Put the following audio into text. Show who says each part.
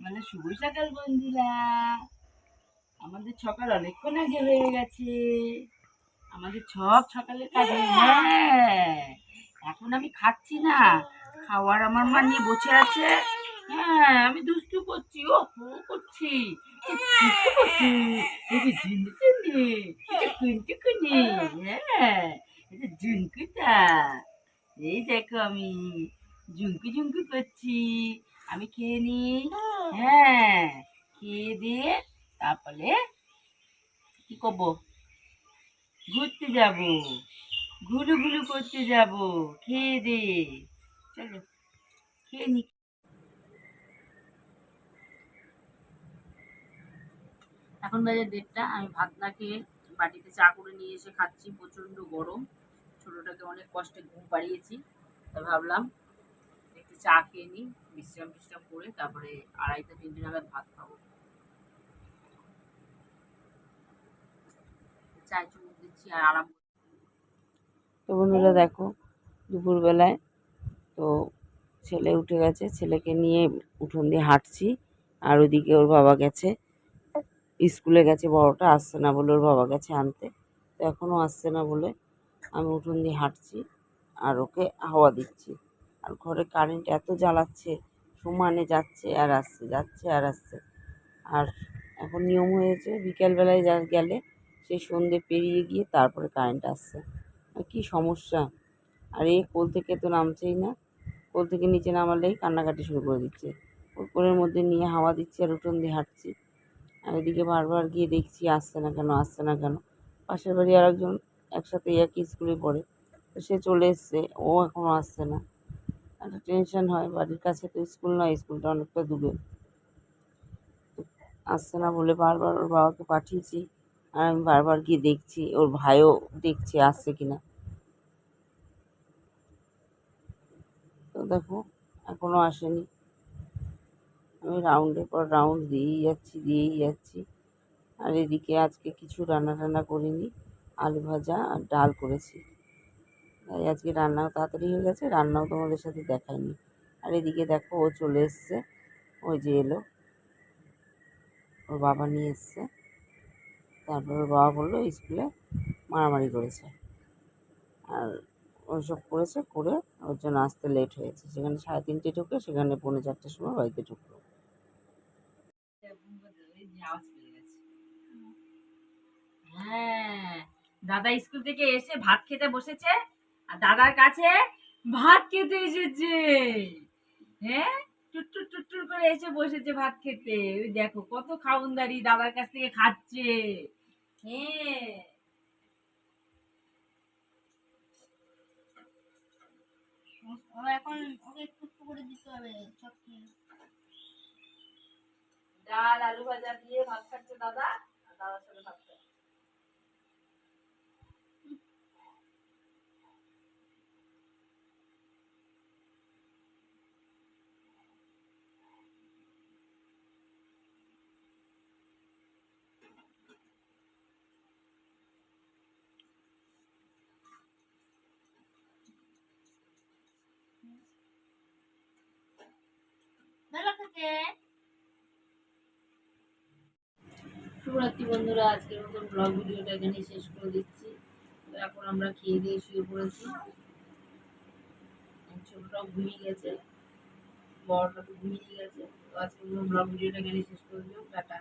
Speaker 1: মানে শুভ সকাল বন্ধুরা। আমাদের সকাল অনেকক্ষণ আগে হয়ে গেছে। আমাদের সব সকালের কাজ হয়ে- এখন আমি খাচ্ছি না। খাওয়ার আমার মা নিয়ে বসে আছে। হ্যাঁ আমি দুষ্টু করছি ও হো করছি দুষ্টু করছি এই যে এই যে কুনটুকুনি হ্যাঁ এই যে ঝুনকুটা। এই দেখো আমি ঝুমকু ঝুমকু করছি। আমি খেয়ে নিই। হ্যাঁ খেয়ে দিয়ে তারপরে কি করব? ঘুরতে যাব। ঘুরু ঘুরু করতে যাব, খেয়ে দে চলো, খেয়ে নি। এখন বাজে দেড়টা, আমি ভাত না খেয়ে বাটিতে চা করে নিয়ে এসে খাচ্ছি প্রচণ্ড গরম। ছোটোটাকে অনেক কষ্টে ঘুম পাড়িয়েছি, তাই ভাবলাম চা খেয়ে নিই, বিশ্রাম টিশ্রাম করে তারপরে আড়াইটা, তিনটে নাগাদ ভাত খাব। চায় চুমুক দিচ্ছি আর আরাম তো বন্ধুরা দেখো, দুপুরবেলায় তো ছেলে উঠে গেছে, ছেলেকে নিয়ে উঠোন দিয়ে হাঁটছি আর ওদিকে ওর বাবা গেছে। স্কুলে গেছে বড়টা, আসছে না বলে ওর বাবা গেছে আনতে। তো এখনও আসছে না বলে আমি উঠোন দিয়ে হাঁটছি আর ওকে হাওয়া দিচ্ছি। আর ঘরে কারেন্ট এত জ্বালাচ্ছে, সমানে যাচ্ছে আর আসছে, যাচ্ছে আর আসছে। আর এখন নিয়ম হয়েছে, বিকেলবেলায় যা গেলে সেই সন্ধে পেরিয়ে গিয়ে তারপরে কারেন্ট আসছে। কী সমস্যা? আর এই কোল থেকে তো নামছেই না। কোল থেকে নিচে নামালেই কান্নাকাটি শুরু করে দিচ্ছে। ওর কোলের মধ্যে নিয়ে হাওয়া দিচ্ছি আর উঠোন দিয়ে হাঁটছি। আর এদিকে বারবার গিয়ে দেখছি, আসছে না কেন, আসছে না কেন? পাশের বাড়ি আর একজন একসাথে একই স্কুলে পড়ে। তো সে চলে এসছে, ও এখনও আসছে না। একটা টেনশন হয়, বাড়ির কাছে তো স্কুল নয় স্কুলটা অনেকটা দূরে। আসছে না বলে বারবার ওর বাবাকে পাঠিয়েছি, আর আমি বারবার গিয়ে দেখছি, ওর ভাইও দেখছি, আসছে কি না তো দেখো এখনও আসেনি। আমি রাউন্ডের পর রাউন্ড দিয়েই যাচ্ছি দিয়েই যাচ্ছি। আর এদিকে আজকে কিছু রান্না টান্না করিনি, আলু ভাজা আর ডাল করেছি। তাই আজকে রান্নাও তাড়াতাড়ি হয়ে গেছে, রান্নাও তোমাদের সাথে দেখাইনি। আর এদিকে দেখো, ও চলে এসছে, ওই যে এলো। ওর বাবা নিয়ে এসছে। তারপর ওর বাবা বলল, স্কুলে মারামারি করেছে। আর ওইসব করেছে, করে ওর জন্য আসতে লেট হয়েছে। সেখানে সাড়ে তিনটে ঢুকে সেখানে পৌনে চারটের সময় বাড়িতে ঢুকলো। হ্যাঁ দাদা স্কুল থেকে এসে ভাত খেতে বসেছে। আর দাদার কাছে ভাত খেতে এসেছে। হ্যাঁ? টুট্টুর টুট্টুর করে এসে বসেছে ভাত খেতে। ওই দেখো কত খাউনদারি দাদার কাছ থেকে খাচ্ছে। হ্যাঁ।
Speaker 2: এখন ওকে একটু একটু করে দিতে হবে
Speaker 1: ডাল আলু ভাজা দিয়ে ভাত খাচ্ছে দাদা আর দাদার সাথে ভাত খাচ্ছে।
Speaker 2: খেতে
Speaker 1: শুভরাত্রি বন্ধুরা, আজকের মতন ব্লগ ভিডিওটা এখানে শেষ করে দিচ্ছি। এখন আমরা খেয়ে দিয়ে শুয়ে পড়েছি। ছোটটাও ঘুমিয়ে গেছে। বড়টা তো ঘুমিয়ে গেছে। তো আজকের মতন ব্লগ ভিডিওটা এখানে শেষ করে দিলাম। টাটা।